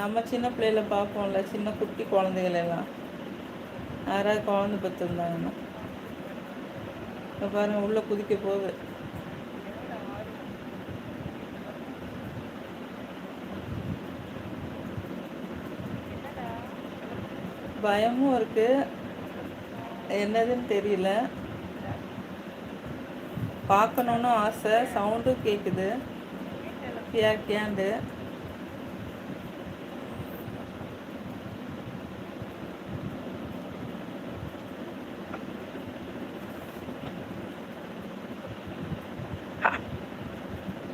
நம்ம சின்ன பிள்ளைல பார்ப்போம்ல சின்ன குட்டி குழந்தைகள் எல்லாம் யாராவது குழந்தை பெற்றிருந்தாங்கன்னா இப்போ பாருங்க உள்ளே குதிக்க போகுது. பயமும் இருக்கு. என்னதுன்னு தெரியல. பார்க்கணுன்னு ஆசை. சவுண்டும் கேட்குது கியா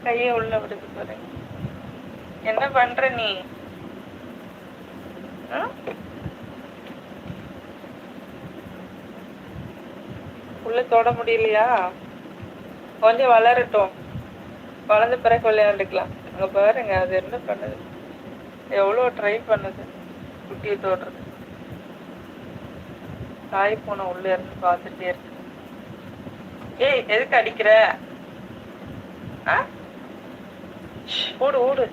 கையை உள்ள விடுது பாரு. என்ன பண்ற நீ? உள்ள தொட முடியலையா? கொஞ்சம் வளரட்டும். வளர்ந்த பிறகு விளையாண்டுக்கலாம். அங்க பாருங்க அது என்ன பண்ணுது? எவ்வளோ ட்ரை பண்ணுது? குட்டியை தோடுறது. தாய் பூனை உள்ள இருந்து பார்த்துட்டே இருக்கு. ஏய் எதுக்கு அடிக்கிற? ஆ? ஓடு ஓடு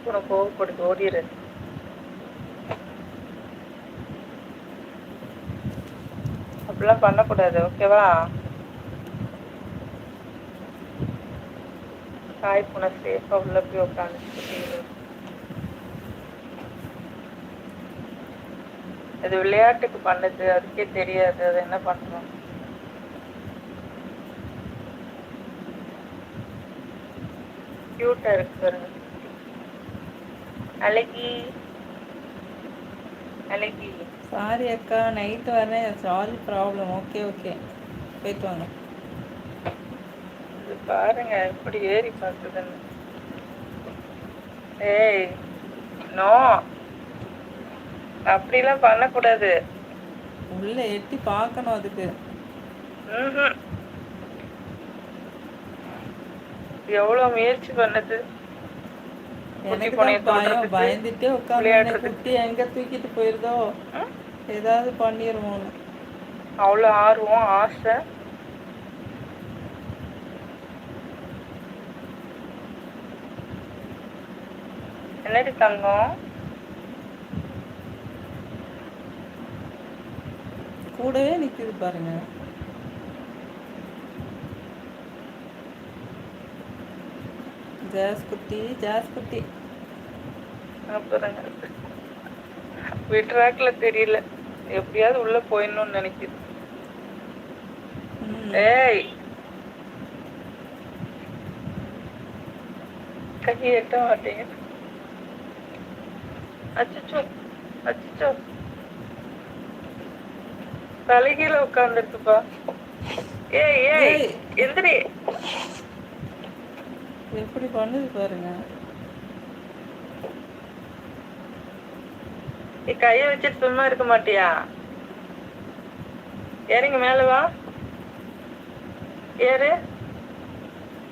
பூனை கோவப்படுது ஓடிடு. அப்படிலாம் பண்ணக்கூடாது ஓகேவா? தாய் பூனை சேஃபா உள்ள போய் உட்காந்து அது விளையாட்டுக்கு பண்ணுது அதுக்கே தெரியாது. அது என்ன பண்ணணும் கியூட்டா இருக்கு பாருங்க. அழகி. அழகி. சாரி அக்கா நைட்டு வரேன். சாரி ப்ராப்ளம் ஓகே ஓகே போயிட்டு வாங்க. இது பாருங்க எப்படி ஏறி பார்க்குதுன்னு. ஏய் நோ அப்படிலாம் பண்ணக்கூடாது. உள்ளே எட்டி பார்க்கணும் அதுக்கு. எவ்வளவு முயற்சி பண்ணுது? பயந்துட்டே உட்காந்து. குட்டி எங்க தூக்கிட்டு போயிருதோ? ஏதாவது பண்ணிடுவோன்னு அவ்வளவு ஆர்வம் ஆசை. என்னடி தங்கம்? கூடவே நிக்குது பாருங்க. ஜாஸ் குட்டி ஜாஸ் குட்டி. அப்புறம் விட்ராக்ல தெரியல. எப்படியாவது உள்ள போயிடணும்னு நினைக்குது. ஏய். கையை எட்ட மாட்டேங்க அச்சச்சோ அச்சச்சோ. தலைகீழ உட்கார்ந்துருக்குப்பா ஏய் ஏய். எந்திரி. எப்படி பண்ணுது பாருங்க. நீ கையை வச்சுட்டு சும்மா இருக்க மாட்டியா? ஏறுங்க மேல வா. ஏறு.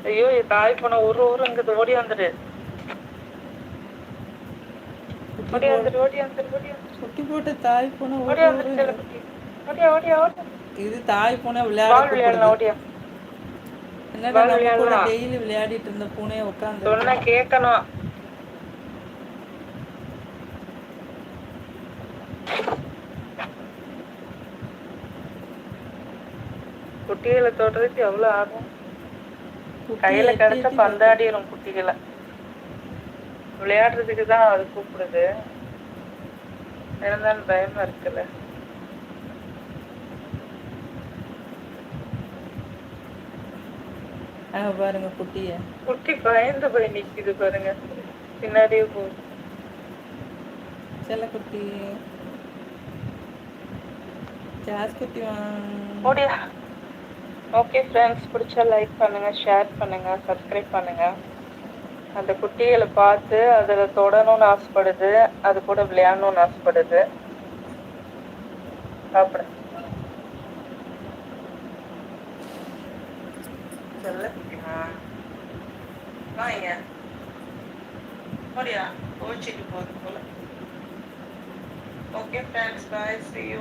ஐயோ தாய் போன ஒரு ஊரு இங்க ஓடி வந்துடு குட்டி ஓடி வந்துடு ஓடி வந்துடு ஓடி வந்துடு குட்டி போட்டு தாய் பூனை ஓடி ஒரு இது தாய் பூனை விளையாட என்னடா ball நம்ம கூட. டெய்லி விளையாடிட்டு இருந்த பூனையை உட்காந்து சொன்னா கேட்கணும். குட்டிகளை தொடுறதுக்கு எவ்வளவு ஆகும்? கையில கிடைச்சா பந்தாடிரும் குட்டிகளை. விளையாடுறதுக்கு தான் அது கூப்பிடுது. இருந்தாலும் பயமா இருக்குல்ல. பாருங்க குட்டிய. குட்டி பயந்து போய் நிக்குது பாருங்க. பின்னாடியே போகுது செல்ல குட்டி. ஜாஸ் குட்டி ஓடியா. ஓகே ஃப்ரெண்ட்ஸ் பிடிச்சா லைக் பண்ணுங்க ஷேர் பண்ணுங்க சப்ஸ்கிரைப் பண்ணுங்க. அந்த குட்டிகளை பார்த்து அதில் தொடணும்னு ஆசைப்படுது அது கூட விளையாடணும்னு ஆசைப்படுது. சாப்பிடு. சொல்ல குட்டிமா. வாங்க. ஓடியா கோச்சிட்டு போகுது போல. Okay friends bye see you